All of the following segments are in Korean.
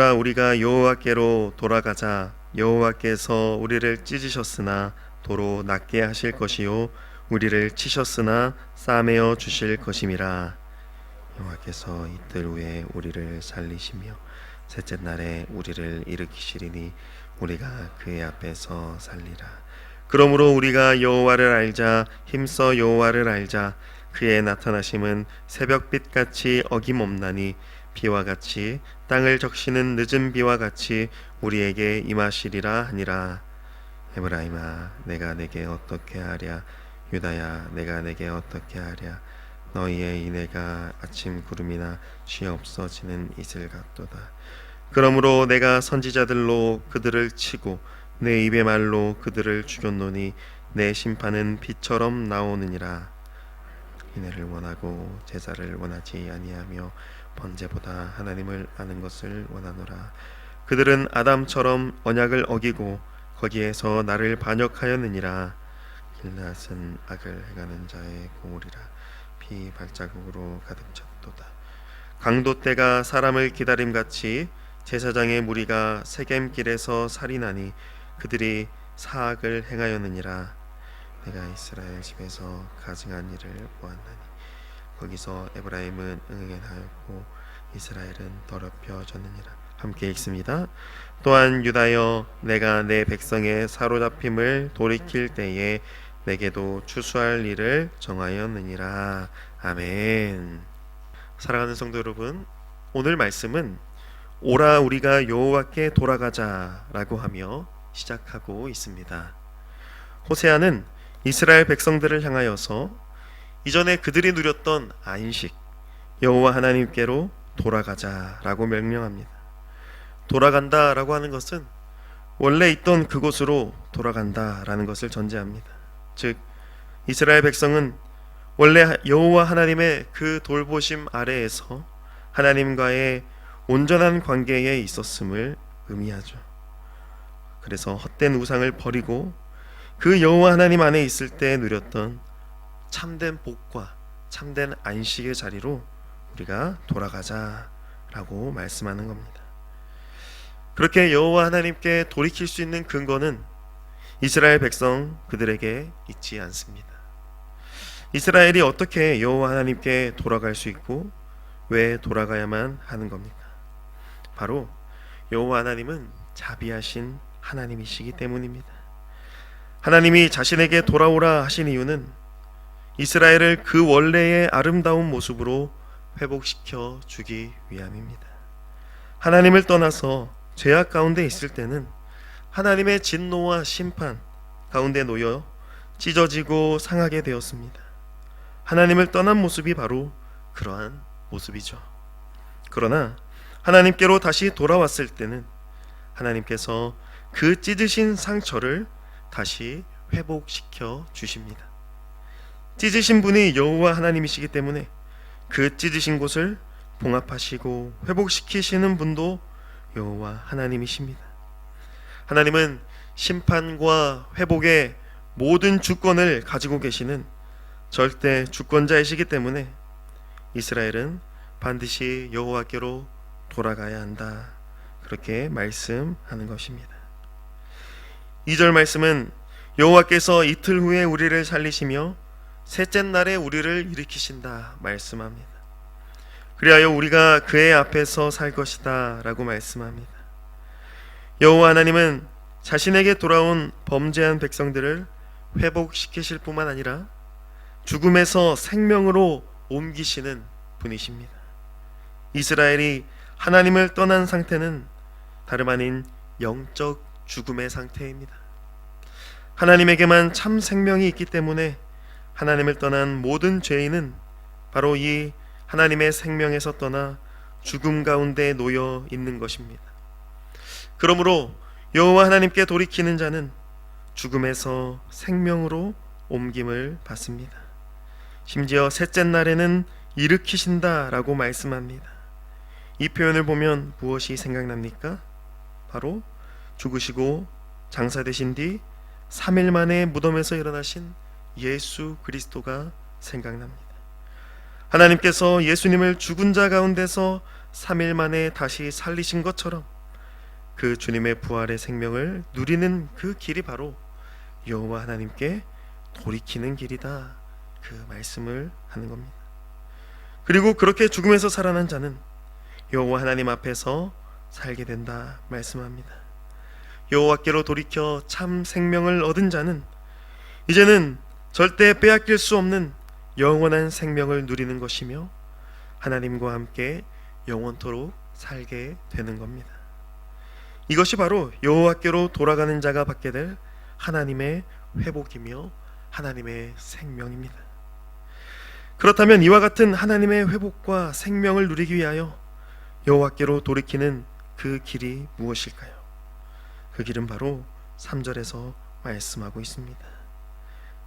오라 우리가 여호와께로 돌아가자. 여호와께서 우리를 찢으셨으나 도로 낫게 하실 것이요 우리를 치셨으나 싸매어 주실 것임이라. 여호와께서 이틀 후에 우리를 살리시며 셋째 날에 우리를 일으키시리니 우리가 그의 앞에서 살리라. 그러므로 우리가 여호와를 알자 힘써 여호와를 알자. 그의 나타나심은 새벽빛 같이 어김없나니 비와 같이 땅을 적시는 늦은 비와 같이 우리에게 임하시리라 하니라. 에브라임아 내가 내게 어떻게 하랴? 유다야 내가 내게 어떻게 하랴? 너희의 이내가 아침 구름이나 쉬 없어지는 이슬 같도다. 그러므로 내가 선지자들로 그들을 치고 내 입의 말로 그들을 죽였노니 내 심판은 빛처럼 나오느니라. 이내를 원하고 제사를 원하지 아니하며 번제보다 하나님을 아는 것을 원하노라. 그들은 아담처럼 언약을 어기고 거기에서 나를 반역하였느니라. 길앗은 악을 행하는 자의 고울이라. 피 발자국으로 가득 찼도다. 강도 때가 사람을 기다림 같이 제사장의 무리가 세겜길에서 살인하니 그들이 사악을 행하였느니라. 내가 이스라엘 집에서 가증한 일을 보았나니 거기서 에브라임은 응행하였고 이스라엘은 더럽혀졌느니라 함께 읽습니다. 또한 유다여 내가 내 백성의 사로잡힘을 돌이킬 때에 내게도 추수할 일을 정하였느니라 아멘. 사랑하는 성도 여러분, 오늘 말씀은 오라 우리가 여호와께 돌아가자라고 하며 시작하고 있습니다. 호세아는 이스라엘 백성들을 향하여서 이전에 그들이 누렸던 안식 여호와 하나님께로 돌아가자라고 명령합니다. 돌아간다라고 하는 것은 원래 있던 그곳으로 돌아간다라는 것을 전제합니다. 즉 이스라엘 백성은 원래 여호와 하나님의 그 돌보심 아래에서 하나님과의 온전한 관계에 있었음을 의미하죠. 그래서 헛된 우상을 버리고 그 여호와 하나님 안에 있을 때 누렸던 참된 복과 참된 안식의 자리로 우리가 돌아가자라고 말씀하는 겁니다. 그렇게 여호와 하나님께 돌이킬 수 있는 근거는 이스라엘 백성 그들에게 있지 않습니다. 이스라엘이 어떻게 여호와 하나님께 돌아갈 수 있고 왜 돌아가야만 하는 겁니까? 바로 여호와 하나님은 자비하신 하나님이시기 때문입니다. 하나님이 자신에게 돌아오라 하신 이유는 이스라엘을 그 원래의 아름다운 모습으로 회복시켜 주기 위함입니다. 하나님을 떠나서 죄악 가운데 있을 때는 하나님의 진노와 심판 가운데 놓여 찢어지고 상하게 되었습니다. 하나님을 떠난 모습이 바로 그러한 모습이죠. 그러나 하나님께로 다시 돌아왔을 때는 하나님께서 그 찢으신 상처를 다시 회복시켜 주십니다. 찢으신 분이 여호와 하나님이시기 때문에 그 찢으신 곳을 봉합하시고 회복시키시는 분도 여호와 하나님이십니다. 하나님은 심판과 회복의 모든 주권을 가지고 계시는 절대 주권자이시기 때문에 이스라엘은 반드시 여호와께로 돌아가야 한다. 그렇게 말씀하는 것입니다. 2절 말씀은 여호와께서 이틀 후에 우리를 살리시며 셋째 날에 우리를 일으키신다 말씀합니다. 그리하여 우리가 그의 앞에서 살 것이다라고 말씀합니다. 여호와 하나님은 자신에게 돌아온 범죄한 백성들을 회복시키실 뿐만 아니라 죽음에서 생명으로 옮기시는 분이십니다. 이스라엘이 하나님을 떠난 상태는 다름 아닌 영적 죽음의 상태입니다. 하나님에게만 참 생명이 있기 때문에 하나님을 떠난 모든 죄인은 바로 이 하나님의 생명에서 떠나 죽음 가운데 놓여 있는 것입니다. 그러므로 여호와 하나님께 돌이키는 자는 죽음에서 생명으로 옮김을 받습니다. 심지어 셋째 날에는 일으키신다라고 말씀합니다. 이 표현을 보면 무엇이 생각납니까? 바로 죽으시고 장사되신 뒤 3일 만에 무덤에서 일어나신 예수 그리스도가 생각납니다. 하나님께서 예수님을 죽은 자 가운데서 3일 만에 다시 살리신 것처럼 그 주님의 부활의 생명을 누리는 그 길이 바로 여호와 하나님께 돌이키는 길이다. 그 말씀을 하는 겁니다. 그리고 그렇게 죽음에서 살아난 자는 여호와 하나님 앞에서 살게 된다 말씀합니다. 여호와께로 돌이켜 참 생명을 얻은 자는 이제는 절대 빼앗길 수 없는 영원한 생명을 누리는 것이며 하나님과 함께 영원토록 살게 되는 겁니다. 이것이 바로 여호와께로 돌아가는 자가 받게 될 하나님의 회복이며 하나님의 생명입니다. 그렇다면 이와 같은 하나님의 회복과 생명을 누리기 위하여 여호와께로 돌이키는 그 길이 무엇일까요? 그 길은 바로 3절에서 말씀하고 있습니다.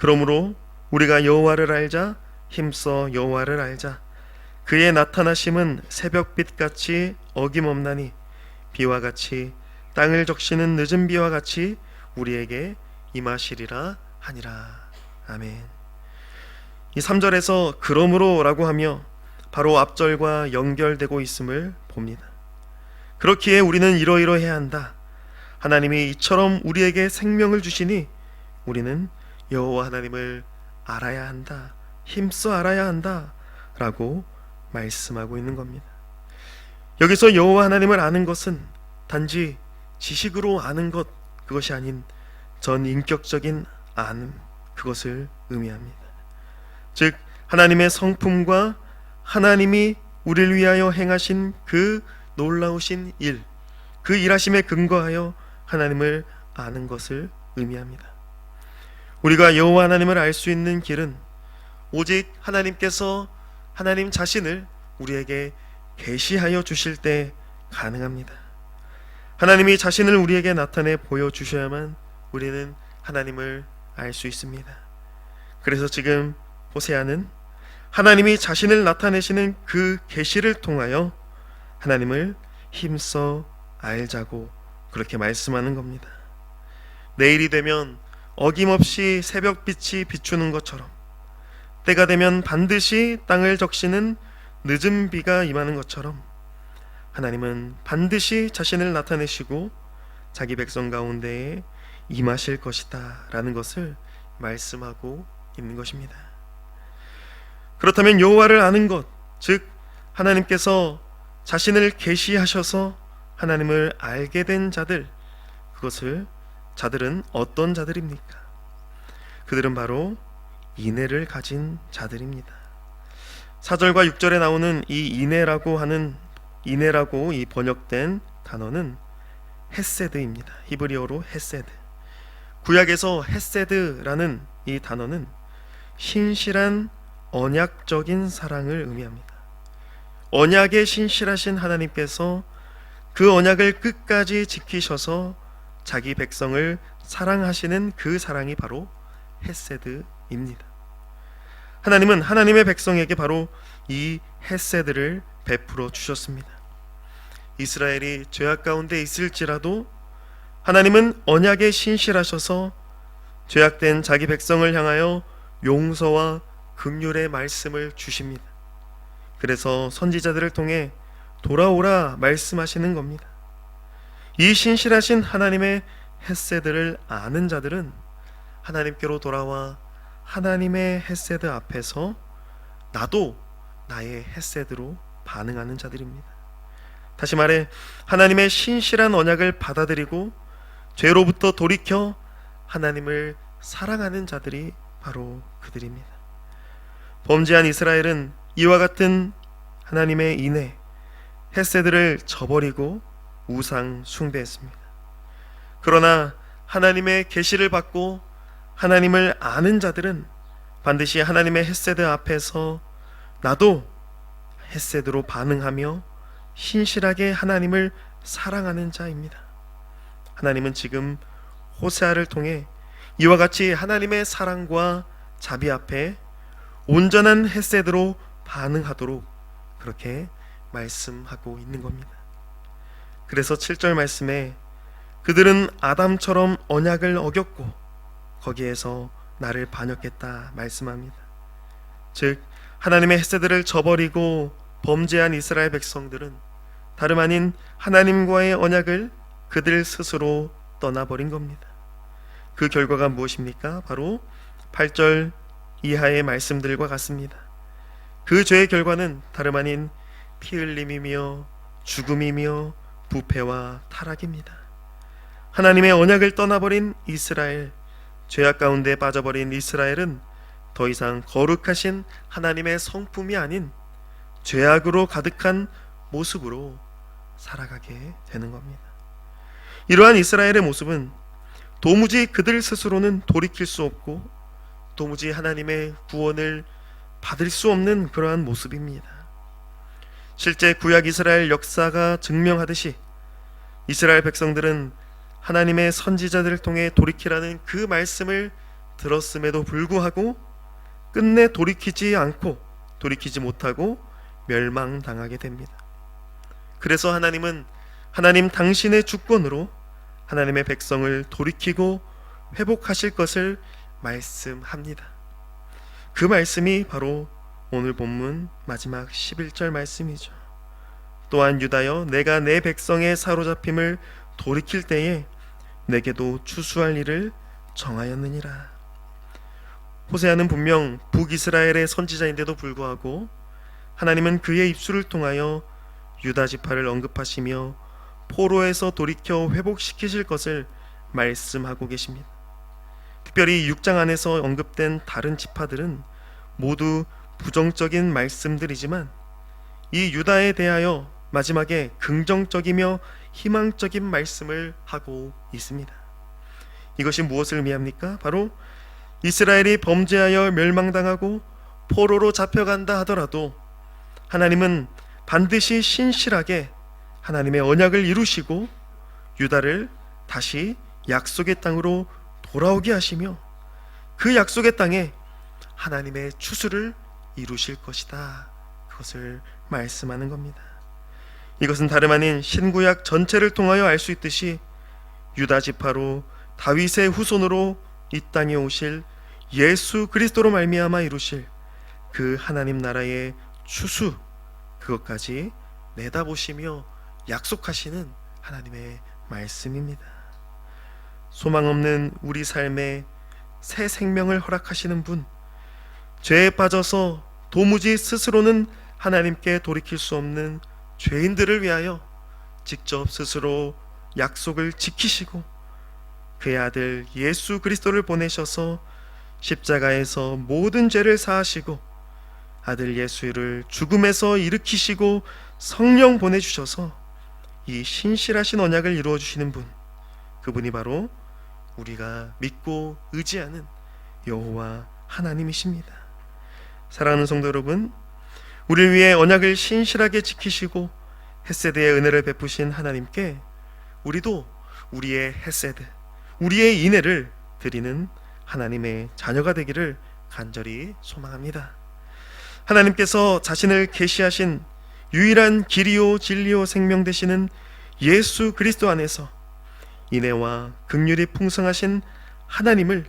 그러므로 우리가 여호와를 알자 힘써 여호와를 알자 그의 나타나심은 새벽빛 같이 어김없나니 비와 같이 땅을 적시는 늦은 비와 같이 우리에게 임하시리라 하니라 아멘. 이 3절에서 그러므로라고 하며 바로 앞절과 연결되고 있음을 봅니다. 그렇기에 우리는 이러이러해야 한다. 하나님이 이처럼 우리에게 생명을 주시니 우리는 여호와 하나님을 알아야 한다. 힘써 알아야 한다라고 말씀하고 있는 겁니다. 여기서 여호와 하나님을 아는 것은 단지 지식으로 아는 것 그것이 아닌 전 인격적인 아는 그것을 의미합니다. 즉 하나님의 성품과 하나님이 우리를 위하여 행하신 그 놀라우신 일, 그 일하심에 근거하여 하나님을 아는 것을 의미합니다. 우리가 여호와 하나님을 알 수 있는 길은 오직 하나님께서 하나님 자신을 우리에게 계시하여 주실 때 가능합니다. 하나님이 자신을 우리에게 나타내 보여 주셔야만 우리는 하나님을 알 수 있습니다. 그래서 지금 호세아는 하나님이 자신을 나타내시는 그 계시를 통하여 하나님을 힘써 알자고 그렇게 말씀하는 겁니다. 내일이 되면 어김없이 새벽빛이 비추는 것처럼 때가 되면 반드시 땅을 적시는 늦은 비가 임하는 것처럼 하나님은 반드시 자신을 나타내시고 자기 백성 가운데에 임하실 것이다 라는 것을 말씀하고 있는 것입니다. 그렇다면 여호와를 아는 것, 즉 하나님께서 자신을 계시하셔서 하나님을 알게 된 자들, 그것을 자들은 어떤 자들입니까? 그들은 바로 인애를 가진 자들입니다. 4절과 6절에 나오는 이 인애라고 하는 인애라고 이 번역된 단어는 헤세드입니다. 히브리어로 헤세드. 구약에서 헤세드라는 이 단어는 신실한 언약적인 사랑을 의미합니다. 언약에 신실하신 하나님께서 그 언약을 끝까지 지키셔서 자기 백성을 사랑하시는 그 사랑이 바로 헤세드입니다. 하나님은 하나님의 백성에게 바로 이 헤세드를 베풀어 주셨습니다. 이스라엘이 죄악 가운데 있을지라도 하나님은 언약에 신실하셔서 죄악된 자기 백성을 향하여 용서와 긍휼의 말씀을 주십니다. 그래서 선지자들을 통해 돌아오라 말씀하시는 겁니다. 이 신실하신 하나님의 햇세들을 아는 자들은 하나님께로 돌아와 하나님의 햇세드 앞에서 나도 나의 햇세드로 반응하는 자들입니다. 다시 말해 하나님의 신실한 언약을 받아들이고 죄로부터 돌이켜 하나님을 사랑하는 자들이 바로 그들입니다. 범죄한 이스라엘은 이와 같은 하나님의 인해 햇세들을 저버리고 우상 숭배했습니다. 그러나 하나님의 계시를 받고 하나님을 아는 자들은 반드시 하나님의 햇세드 앞에서 나도 햇세드로 반응하며 신실하게 하나님을 사랑하는 자입니다. 하나님은 지금 호세아를 통해 이와 같이 하나님의 사랑과 자비 앞에 온전한 햇세드로 반응하도록 그렇게 말씀하고 있는 겁니다. 그래서 7절 말씀에 그들은 아담처럼 언약을 어겼고 거기에서 나를 반역했다 말씀합니다. 즉 하나님의 햇세들을 저버리고 범죄한 이스라엘 백성들은 다름 아닌 하나님과의 언약을 그들 스스로 떠나버린 겁니다. 그 결과가 무엇입니까? 바로 8절 이하의 말씀들과 같습니다. 그 죄의 결과는 다름 아닌 피 흘림이며 죽음이며 부패와 타락입니다. 하나님의 언약을 떠나버린 이스라엘, 죄악 가운데 빠져버린 이스라엘은 더 이상 거룩하신 하나님의 성품이 아닌 죄악으로 가득한 모습으로 살아가게 되는 겁니다. 이러한 이스라엘의 모습은 도무지 그들 스스로는 돌이킬 수 없고 도무지 하나님의 구원을 받을 수 없는 그러한 모습입니다. 실제 구약 이스라엘 역사가 증명하듯이 이스라엘 백성들은 하나님의 선지자들을 통해 돌이키라는 그 말씀을 들었음에도 불구하고 끝내 돌이키지 않고 돌이키지 못하고 멸망당하게 됩니다. 그래서 하나님은 하나님 당신의 주권으로 하나님의 백성을 돌이키고 회복하실 것을 말씀합니다. 그 말씀이 바로 오늘 본문 마지막 11절 말씀이죠. 또한 유다여 내가 내 백성의 사로잡힘을 돌이킬 때에 내게도 추수할 일을 정하였느니라. 호세아는 분명 북이스라엘의 선지자인데도 불구하고 하나님은 그의 입술을 통하여 유다 지파를 언급하시며 포로에서 돌이켜 회복시키실 것을 말씀하고 계십니다. 특별히 6장 안에서 언급된 다른 지파들은 모두 부정적인 말씀들이지만 이 유다에 대하여 마지막에 긍정적이며 희망적인 말씀을 하고 있습니다. 이것이 무엇을 의미합니까? 바로 이스라엘이 범죄하여 멸망당하고 포로로 잡혀간다 하더라도 하나님은 반드시 신실하게 하나님의 언약을 이루시고 유다를 다시 약속의 땅으로 돌아오게 하시며 그 약속의 땅에 하나님의 추수를 이루실 것이다. 그것을 말씀하는 겁니다. 이것은 다름 아닌 신구약 전체를 통하여 알 수 있듯이 유다 지파로 다윗의 후손으로 이 땅에 오실 예수 그리스도로 말미암아 이루실 그 하나님 나라의 추수 그것까지 내다보시며 약속하시는 하나님의 말씀입니다. 소망 없는 우리 삶에 새 생명을 허락하시는 분, 죄에 빠져서 도무지 스스로는 하나님께 돌이킬 수 없는 죄인들을 위하여 직접 스스로 약속을 지키시고 그의 아들 예수 그리스도를 보내셔서 십자가에서 모든 죄를 사하시고 아들 예수를 죽음에서 일으키시고 성령 보내주셔서 이 신실하신 언약을 이루어 주시는 분 그분이 바로 우리가 믿고 의지하는 여호와 하나님이십니다. 사랑하는 성도 여러분, 우리를 위해 언약을 신실하게 지키시고 햇세드의 은혜를 베푸신 하나님께 우리도 우리의 햇세드, 우리의 인애를 드리는 하나님의 자녀가 되기를 간절히 소망합니다. 하나님께서 자신을 계시하신 유일한 길이요 진리요 생명 되시는 예수 그리스도 안에서 인애와 극률이 풍성하신 하나님을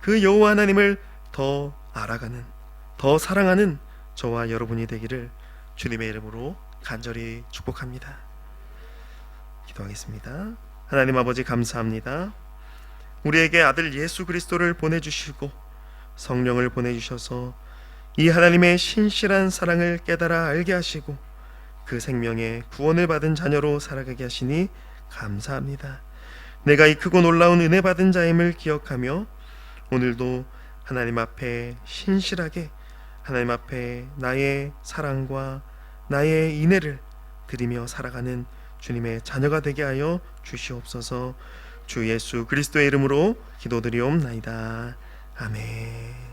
그 여호와 하나님을 더 알아가는 더 사랑하는 저와 여러분이 되기를 주님의 이름으로 간절히 축복합니다. 기도하겠습니다. 하나님 아버지 감사합니다. 우리에게 아들 예수 그리스도를 보내주시고 성령을 보내주셔서 이 하나님의 신실한 사랑을 깨달아 알게 하시고 그 생명에 구원을 받은 자녀로 살아가게 하시니 감사합니다. 내가 이 크고 놀라운 은혜 받은 자임을 기억하며 오늘도 하나님 앞에 신실하게 하나님 앞에 나의 사랑과 나의 인애를 드리며 살아가는 주님의 자녀가 되게 하여 주시옵소서. 주 예수 그리스도의 이름으로 기도드리옵나이다. 아멘.